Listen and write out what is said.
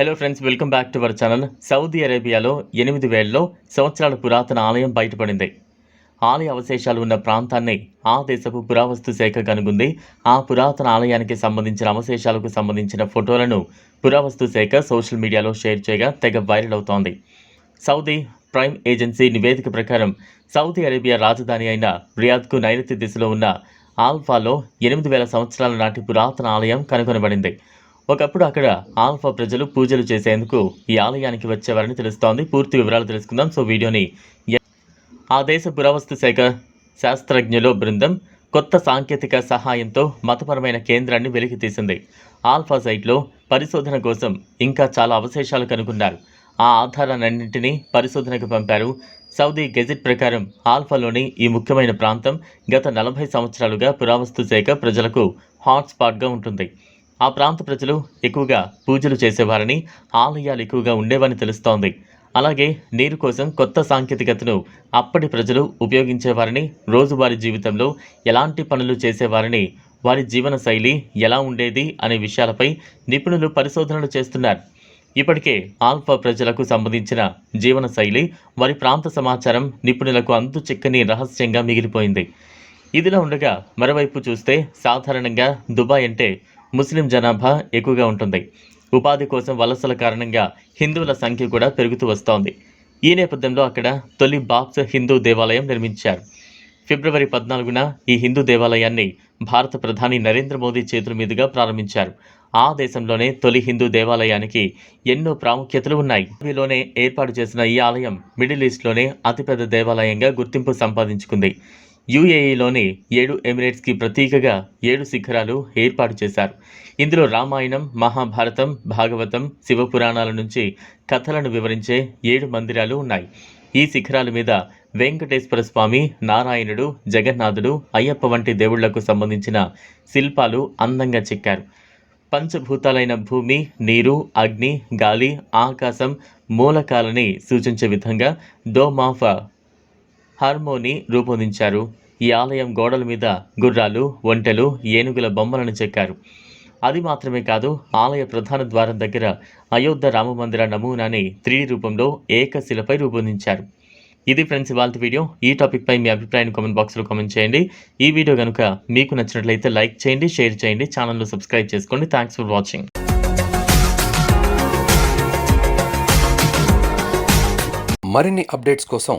Hello friends welcome back to our channel Saudi అరేబియాలో ఎనిమిది వేలలో సంవత్సరాల పురాతన ఆలయం బయటపడింది. ఆలయ అవశేషాలు ఉన్న ప్రాంతాన్ని ఆ దేశపు పురావస్తు శాఖ కనుగొంది. ఆ పురాతన ఆలయానికి సంబంధించిన అవశేషాలకు సంబంధించిన ఫోటోలను పురావస్తు శాఖ సోషల్ మీడియాలో షేర్ చేయగా తెగ వైరల్ అవుతోంది. సౌదీ ప్రైమ్ ఏజెన్సీ నివేదిక ప్రకారం సౌదీ అరేబియా రాజధాని అయిన రియాద్కు నైరుతి దిశలో ఉన్న ఆల్ఫాలో ఎనిమిది వేల సంవత్సరాల నాటి పురాతన ఆలయం కనుగొనబడింది. ఒకప్పుడు అక్కడ ఆల్ఫా ప్రజలు పూజలు చేసేందుకు ఈ ఆలయానికి వచ్చేవారని తెలుస్తోంది. పూర్తి వివరాలు తెలుసుకుందాం. సో వీడియోని ఆ దేశ పురావస్తు శాఖ శాస్త్రజ్ఞుల బృందం కొత్త సాంకేతిక సహాయంతో మతపరమైన కేంద్రాన్ని వెలికి తీసింది. ఆల్ఫా సైట్లో పరిశోధన కోసం ఇంకా చాలా అవశేషాలు కనుగొన్నారు. ఆ ఆధారాలన్నింటినీ పరిశోధనకు పంపారు. సౌదీ గెజిట్ ప్రకారం ఆల్ఫాలోని ఈ ముఖ్యమైన ప్రాంతం గత నలభై సంవత్సరాలుగా పురావస్తు శాఖ ప్రజలకు హాట్స్పాట్గా ఉంటుంది. ఆ ప్రాంత ప్రజలు ఎక్కువగా పూజలు చేసేవారని ఆలయాలు ఎక్కువగా ఉండేవని తెలుస్తోంది. అలాగే నీరు కోసం కొత్త సాంకేతికతను అప్పటి ప్రజలు ఉపయోగించేవారని రోజువారీ జీవితంలో ఎలాంటి పనులు చేసేవారని వారి జీవన శైలి ఎలా ఉండేది అనే విషయాలపై నిపుణులు పరిశోధనలు చేస్తున్నారు. ఇప్పటికే ఆల్ఫా ప్రజలకు సంబంధించిన జీవన శైలి వారి ప్రాంత సమాచారం నిపుణులకు అంతు చిక్కని రహస్యంగా మిగిలిపోయింది. ఇదిలా ఉండగా మరోవైపు చూస్తే సాధారణంగా దుబాయ్ అంటే ముస్లిం జనాభా ఎక్కువగా ఉంటుంది. ఉపాధి కోసం వలసల కారణంగా హిందువుల సంఖ్య కూడా పెరుగుతూ వస్తోంది. ఈ నేపథ్యంలో అక్కడ తొలి బాప్స్ హిందూ దేవాలయం నిర్మించారు. ఫిబ్రవరి పద్నాలుగున ఈ హిందూ దేవాలయాన్ని భారత ప్రధాని నరేంద్ర మోదీ చేతుల మీదుగా ప్రారంభించారు. ఆ దేశంలోనే తొలి హిందూ దేవాలయానికి ఎన్నో ప్రాముఖ్యతలు ఉన్నాయి. వీలోనే ఏర్పాటు చేసిన ఈ ఆలయం మిడిల్ ఈస్ట్లోనే అతిపెద్ద దేవాలయంగా గుర్తింపు సంపాదించుకుంది. యుఏఈలోని ఏడు ఎమిరేట్స్కి ప్రతీకగా ఏడు శిఖరాలు ఏర్పాటు చేశారు. ఇందులో రామాయణం మహాభారతం భాగవతం శివపురాణాల నుంచి కథలను వివరించే ఏడు మందిరాలు ఉన్నాయి. ఈ శిఖరాల మీద వెంకటేశ్వర స్వామి నారాయణుడు జగన్నాథుడు అయ్యప్ప వంటి దేవుళ్ళకు సంబంధించిన శిల్పాలు అందంగా చెక్కారు. పంచభూతాలైన భూమి నీరు అగ్ని గాలి ఆకాశం మూలకాలని సూచించే విధంగా డోమ్ హార్మోని రూపొందించారు. ఈ ఆలయం గోడల మీద గుర్రాలు ఒంటెలు ఏనుగుల బొమ్మలను చెక్కారు. అది మాత్రమే కాదు ఆలయ ప్రధాన ద్వారం దగ్గర అయోధ్య రామమందిర నమూనాని త్రీడి రూపంలో ఏకశిలపై రూపొందించారు. ఇది ఫ్రెండ్స్ ఇవాళ వీడియో. ఈ టాపిక్పై మీ అభిప్రాయాన్ని కామెంట్ బాక్స్లో కామెంట్ చేయండి. ఈ వీడియో కనుక మీకు నచ్చినట్లయితే లైక్ చేయండి షేర్ చేయండి ఛానల్ను సబ్స్క్రైబ్ చేసుకోండి. Thanks for watching. మరిన్ని అప్డేట్స్ కోసం